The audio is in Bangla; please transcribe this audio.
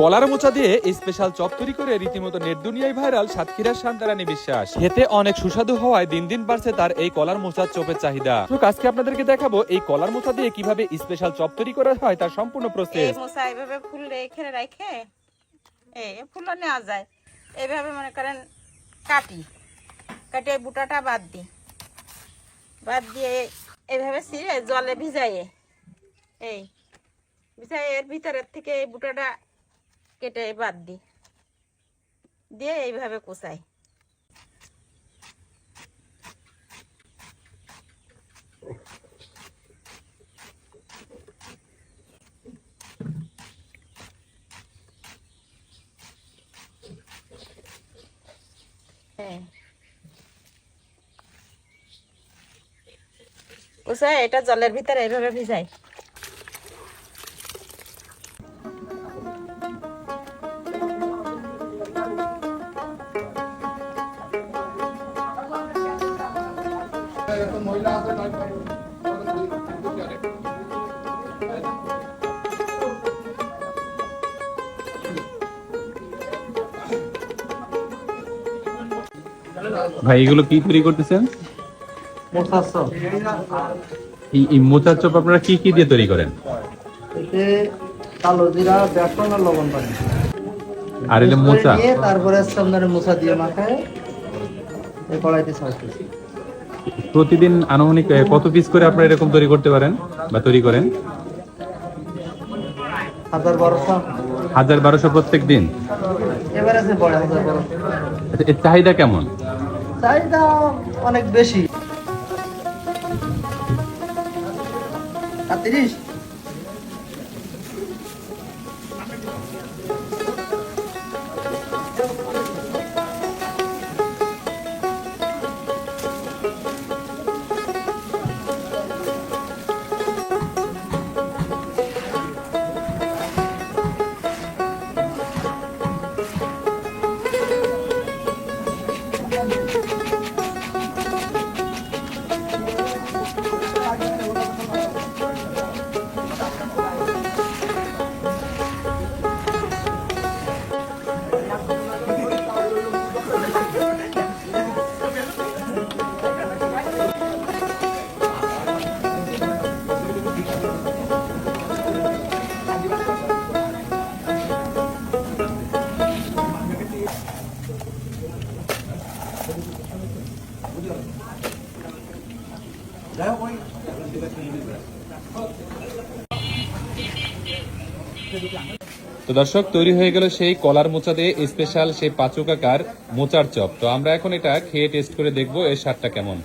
কলার মোচা দিয়ে স্পেশাল চপ তৈরি করে রীতিমতো নেট দুনিয়ায় ভাইরাল সাতক্ষীরার শান্তারানী বিশ্বাস। খেতে অনেক সুস্বাদু হওয়ায় দিন দিন বাড়ছে তার এই কলার মোচার চপের চাহিদা। তো আজকে আপনাদেরকে দেখাবো এই কলার মোচা দিয়ে কীভাবে স্পেশাল চপ তৈরি করা হয়, তার সম্পূর্ণ প্রসেস মশা এইভাবে ফুল রেখে রেখে এই ফুলও নেওয়া যায়। এইভাবে মনে করেন কাটি। কাটি বুটাটা বাদ দিই। বাদ দিয়ে এইভাবে ছিঁড়ে জলে ভিজাইয়ে, এই ভিজাই এর ভিতরের থেকে এই বুটাটা কেটে বাদ দিই দিয়ে এইভাবে কুচাই। হ্যাঁ। কুচাই এটা জলের ভিতরে এইভাবে ভিজাই। ভাই এগুলো কি তৈরি করতেছেন? এই এই মোচার চপ আপনারা কি কি দিয়ে তৈরি করেন? এতে কালো জিরা বেসন আর লবণ পানি। আর এলে মোচা? তারপরে আপনার মোচা দিয়ে মাখায়। এই কড়াইতে ছাড়তেছি প্রতিদিন আনুমানিক কত পিস করে আপনারা এরকম তৈরি করতে পারেন বা তৈরি করেন? হাজার বারোশো। প্রত্যেক দিন? আচ্ছা, এর চাহিদা কেমন? চাহিদা অনেক বেশি। তো দর্শক, তৈরি হয়ে গেল সেই কলার মোচা দিয়ে স্পেশাল সেই পাঁচুকাকার মোচার চপ। তো আমরা এখন এটা খেয়ে টেস্ট করে দেখব এর স্বাদটা কেমন।